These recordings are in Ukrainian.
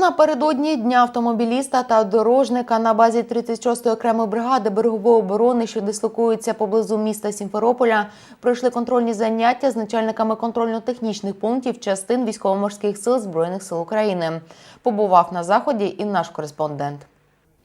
Напередодні дня автомобіліста та дорожника на базі 36-ї окремої бригади берегової оборони, що дислокується поблизу міста Сімферополя, пройшли контрольні заняття з начальниками контрольно-технічних пунктів частин військово-морських сил збройних сил України. Побував на заході і наш кореспондент.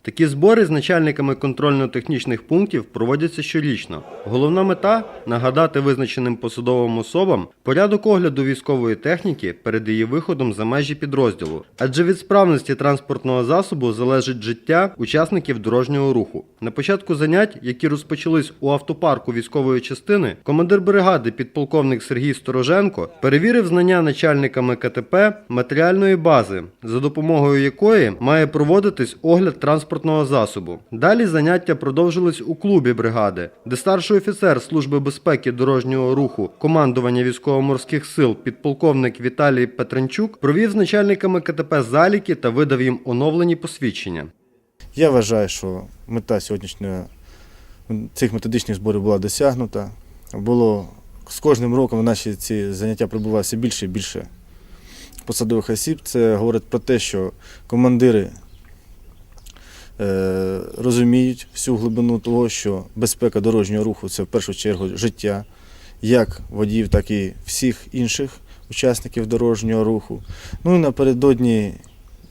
Такі збори з начальниками контрольно-технічних пунктів проводяться щорічно. Головна мета нагадати визначеним посадовим особам порядок огляду військової техніки перед її виходом за межі підрозділу. Адже від справності транспортного засобу залежить життя учасників дорожнього руху. На початку занять, які розпочались у автопарку військової частини, командир бригади підполковник Сергій Стороженко перевірив знання начальниками КТП матеріальної бази, за допомогою якої має проводитись огляд транспортного засобу. Далі заняття продовжились у клубі бригади, де старший офіцер Служби безпеки дорожнього руху командування військово-морських сил підполковник Віталій Петренчук провів з начальниками КТП заліки та видав їм оновлені посвідчення. Я вважаю, що мета сьогоднішнього цих методичних зборів була досягнута. Було з кожним роком наші ці заняття прибуває більше і більше посадових осіб. Це говорить про те, що командири розуміють всю глибину того, що безпека дорожнього руху це в першу чергу життя як водіїв, так і всіх інших учасників дорожнього руху. Ну і напередодні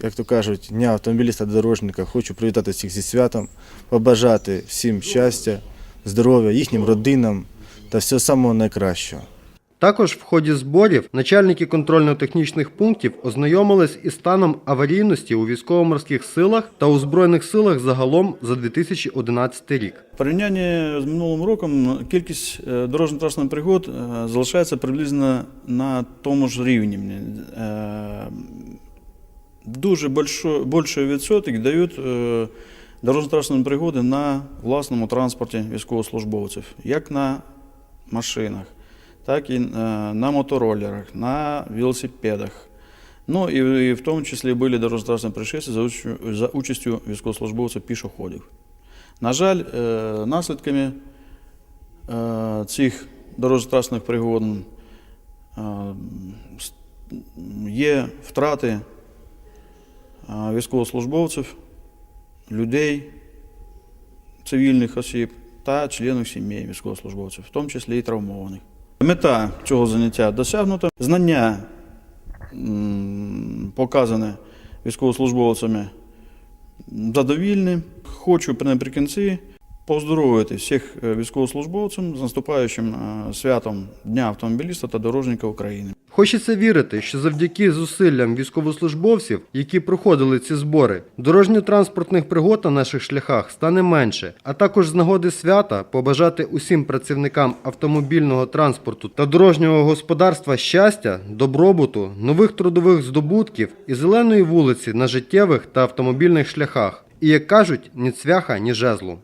як то кажуть, дня автомобіліста дорожника. Хочу привітати всіх зі святом, побажати всім щастя, здоров'я, їхнім родинам та всього самого найкращого. Також в ході зборів начальники контрольно-технічних пунктів ознайомились із станом аварійності у військово-морських силах та у збройних силах загалом за 2011 рік. В порівнянні з минулим роком кількість е, дорожньо-транспортних пригод е, залишається приблизно на тому ж рівні. Е, Дуже большой, больший відсоток дають е, дорожньо-транспортні пригоди на власному транспорті військовослужбовців, як на машинах, так і е, на мотороллерах, на велосипедах. Ну і, і в тому числі були дорожньо-транспортні происшествия за, участю- за участю військовослужбовців пішоходів. На жаль, е, наслідками е, цих дорожньо-транспортних пригод є втрати е, військовослужбовців, людей, цивільних осіб та членів сімей військовослужбовців, в тому числі і травмованих. Мета цього заняття досягнута. Знання показане військовослужбовцями задовільні. Хочу наприкінці поздоровити всіх е, військовослужбовців з наступаючим е, святом Дня автомобіліста та дорожника України. Хочеться вірити, що завдяки зусиллям військовослужбовців, які проходили ці збори, дорожньо-транспортних пригод на наших шляхах стане менше, а також з нагоди свята побажати усім працівникам автомобільного транспорту та дорожнього господарства щастя, добробуту, нових трудових здобутків і зеленої вулиці на життєвих та автомобільних шляхах. І як кажуть, ні цвяха, ні жезлу.